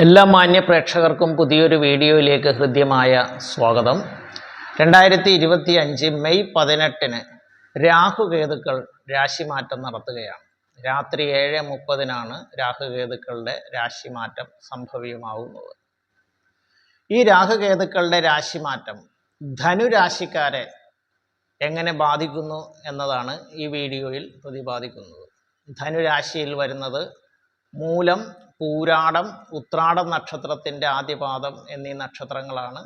എല്ലാ മാന്യ പ്രേക്ഷകർക്കും പുതിയൊരു വീഡിയോയിലേക്ക് ഹൃദ്യമായ സ്വാഗതം. രണ്ടായിരത്തി ഇരുപത്തി അഞ്ച് മെയ് പതിനെട്ടിന് രാഹുകേതുക്കൾ രാശിമാറ്റം നടത്തുകയാണ്. രാത്രി ഏഴ് മുപ്പതിനാണ് രാഹുകേതുക്കളുടെ രാശിമാറ്റം സംഭവ്യമാവുന്നത്. ഈ രാഹുകേതുക്കളുടെ രാശിമാറ്റം ധനുരാശിക്കാരെ എങ്ങനെ ബാധിക്കുന്നു എന്നതാണ് ഈ വീഡിയോയിൽ പ്രതിപാദിക്കുന്നത്. ധനുരാശിയിൽ വരുന്നത് മൂലം പൂരാടം ഉത്രാടം നക്ഷത്രത്തിന്റെ ആദ്യപാദം എന്നീ നക്ഷത്രങ്ങളാണ്.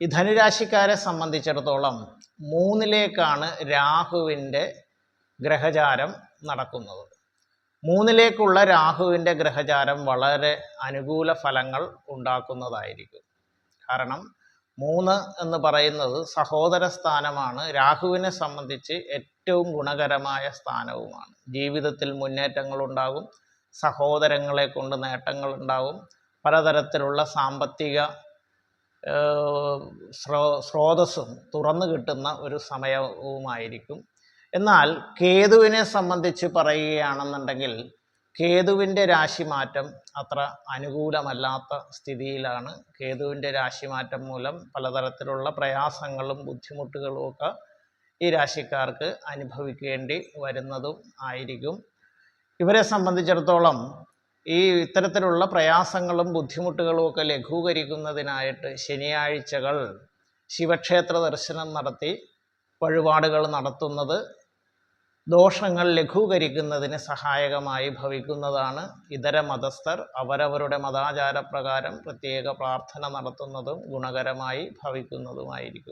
ഈ ധനുരാശിക്കാരെ സംബന്ധിച്ചിടത്തോളം മൂന്നിലേക്കാണ് രാഹുവിന്റെ ഗ്രഹചാരം നടക്കുന്നത്. മൂന്നിലേക്കുള്ള രാഹുവിന്റെ ഗ്രഹചാരം വളരെ അനുകൂല ഫലങ്ങൾ ഉണ്ടാക്കുന്നതായിരിക്കും. കാരണം മൂന്ന് എന്ന് പറയുന്നത് സഹോദര സ്ഥാനമാണ്. രാഹുവിനെ സംബന്ധിച്ച് ഏറ്റവും ഗുണകരമായ സ്ഥാനവുമാണ്. ജീവിതത്തിൽ മുന്നേറ്റങ്ങളുണ്ടാകും. സഹോദരങ്ങളെ കൊണ്ട് നേട്ടങ്ങൾ ഉണ്ടാവും പലതരത്തിലുള്ള സാമ്പത്തിക സ്രോ സ്രോതസ്സും തുറന്നു കിട്ടുന്ന ഒരു സമയവുമായിരിക്കും. എന്നാൽ കേതുവിനെ സംബന്ധിച്ച് പറയുകയാണെന്നുണ്ടെങ്കിൽ കേതുവിന്റെ രാശിമാറ്റം അത്ര അനുകൂലമല്ലാത്ത സ്ഥിതിയിലാണ്. കേതുവിന്റെ രാശിമാറ്റം മൂലം പലതരത്തിലുള്ള പ്രയാസങ്ങളും ബുദ്ധിമുട്ടുകളും ഒക്കെ ഈ രാശിക്കാർക്ക് അനുഭവിക്കേണ്ടി വരുന്നതും ആയിരിക്കും. ഇവരെ സംബന്ധിച്ചിടത്തോളം ഈ ഇത്തരത്തിലുള്ള പ്രയാസങ്ങളും ബുദ്ധിമുട്ടുകളും ഒക്കെ ലഘൂകരിക്കുന്നതിനായിട്ട് ശനിയാഴ്ചകൾ ശിവക്ഷേത്ര ദർശനം നടത്തി വഴിപാടുകൾ നടത്തുന്നത് ദോഷങ്ങൾ ലഘൂകരിക്കുന്നതിന് സഹായകമായി ഭവിക്കുന്നതാണ് ഇതര മതസ്ഥർ അവരവരുടെ മതാചാരപ്രകാരം പ്രത്യേക പ്രാർത്ഥന നടത്തുന്നതും ഗുണകരമായി ഭവിക്കുന്നതുമായിരിക്കും.